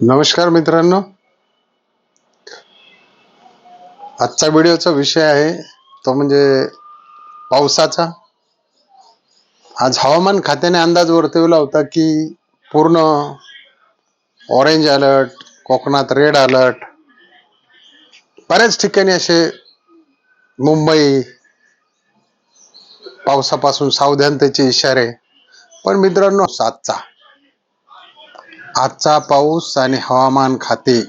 नमस्कार मित्रांनो. आजचा व्हिडिओचा विषय आहे तो म्हणजे पावसाचा. आज हवामान खात्याने अंदाज वर्तवला होता की पूर्ण ऑरेंज अलर्ट कोकणात रेड अलर्ट बऱ्याच ठिकाणी असे मुंबई पावसापासून सावधानतेचे इशारे. पण मित्रांनो सातचा. आजचा पाऊस आणि हवामान खाते.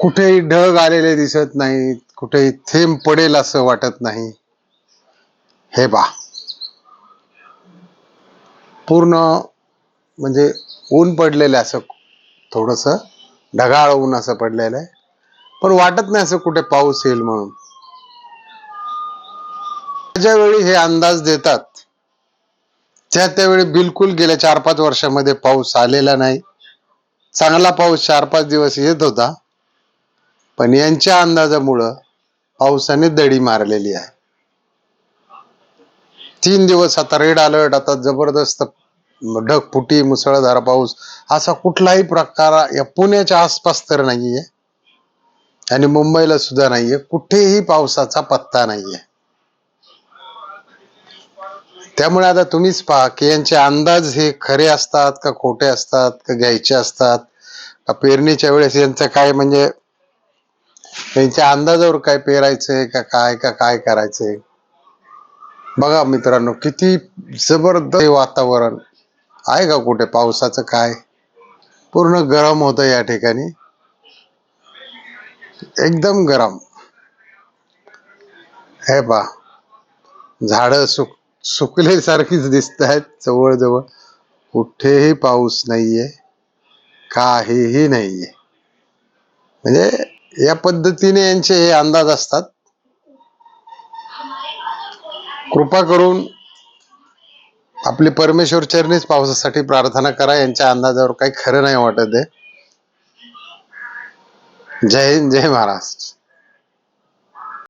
कुठेही ढग आलेले दिसत नाहीत कुठेही थेंब पडेल असं वाटत नाही. हे बा पूर्ण म्हणजे ऊन पडलेलं आहे असं थोडस ढगाळ ऊन असं पडलेलं आहे. पण वाटत नाही असं कुठे पाऊस येईल म्हणून. ज्यावेळी हे अंदाज देतात. त्या त्यावेळी बिलकुल गेल्या चार पाच वर्षामध्ये पाऊस आलेला नाही. चांगला पाऊस चार पाच दिवस येत होता. पण यांच्या अंदाजामुळं पावसाने दडी मारलेली आहे. तीन दिवस आता रेड अलर्ट आता जबरदस्त ढगफुटी मुसळधार पाऊस असा कुठलाही प्रकार या पुण्याच्या आसपास तर नाहीये. आणि मुंबईला सुद्धा नाहीये. कुठेही पावसाचा पत्ता नाहीये. त्यामुळे आता तुम्हीच पहा की यांचे अंदाज हे खरे असतात का खोटे असतात का घ्यायचे असतात? का पेरणीच्या वेळेस यांचं काय म्हणजे त्यांच्या अंदाजावर काय पेरायचंय का काय का काय करायचंय? बघा मित्रांनो किती जबरदस्त वातावरण. आहे का कुठे पावसाचं काय? पूर्ण गरम होतं या ठिकाणी. एकदम गरम. हे पा झाड सुक सुकले सारखीच दिसत आहेत जवळजवळ. कुठेही पाऊस नाहीये काहीही नाहीये. म्हणजे या पद्धतीने यांचे हे अंदाज असतात. कृपा करून आपली परमेश्वर चरणीच पावसासाठी प्रार्थना करा. यांच्या अंदाजावर काही खरं नाही वाटत आहे. जय हिंद जय महाराष्ट्र.